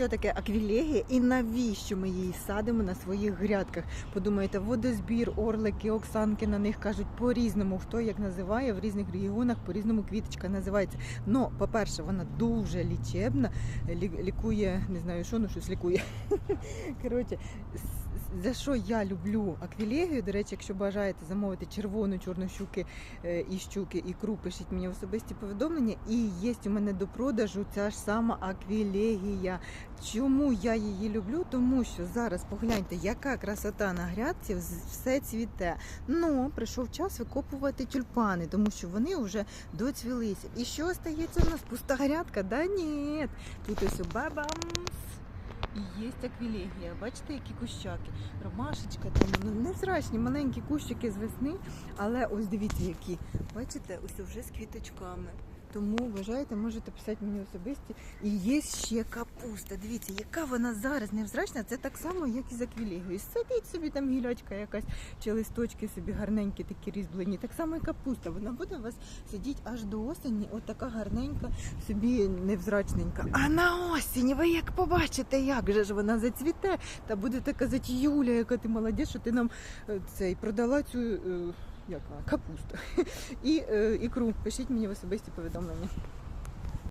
що таке аквілегія і навіщо ми її садимо на своїх грядках. Подумаєте, водозбір, орлики, оксанки на них кажуть по-різному. Хто як називає в різних регіонах, по-різному квіточка називається. Ну, по-перше, вона дуже лічебна, лі- лікує, не знаю, що ну щось лікує. Коротше, за що я люблю аквілегію? До речі, якщо бажаєте замовити червону чорну щуки е, і щуки, ікру, пишіть мені особисті повідомлення. І є у мене до продажу ця ж сама аквілегія. Чому я її люблю? Тому що зараз погляньте, яка красота на грядці, все цвіте. Ну, прийшов час викопувати тюльпани, тому що вони вже доцвілися. І що остається у нас? Пуста грядка? Да ні. Тут ось бабамс. І є аквілегія. Бачите, які кущаки. Ромашечка там ну, невзрачні, маленькі кущики з весни, але ось дивіться, які. Бачите, ось вже з квіточками. Тому вважаєте, можете писати мені особисті. І є ще капуста. Дивіться, яка вона зараз невзрачна. Це так само, як і з аквілегією. Сидить собі там гілячка якась, чи листочки собі гарненькі, такі різьблені. Так само і капуста. Вона буде у вас сидіти аж до осені. От така гарненька, собі невзрачненька. А на осінь, ви як побачите, як же ж вона зацвіте, та будете казати, Юля, яка ти молодець, що ти нам е, цей продала цю. Яка капуста і е, ікру. Пишіть мені в особисті повідомлення.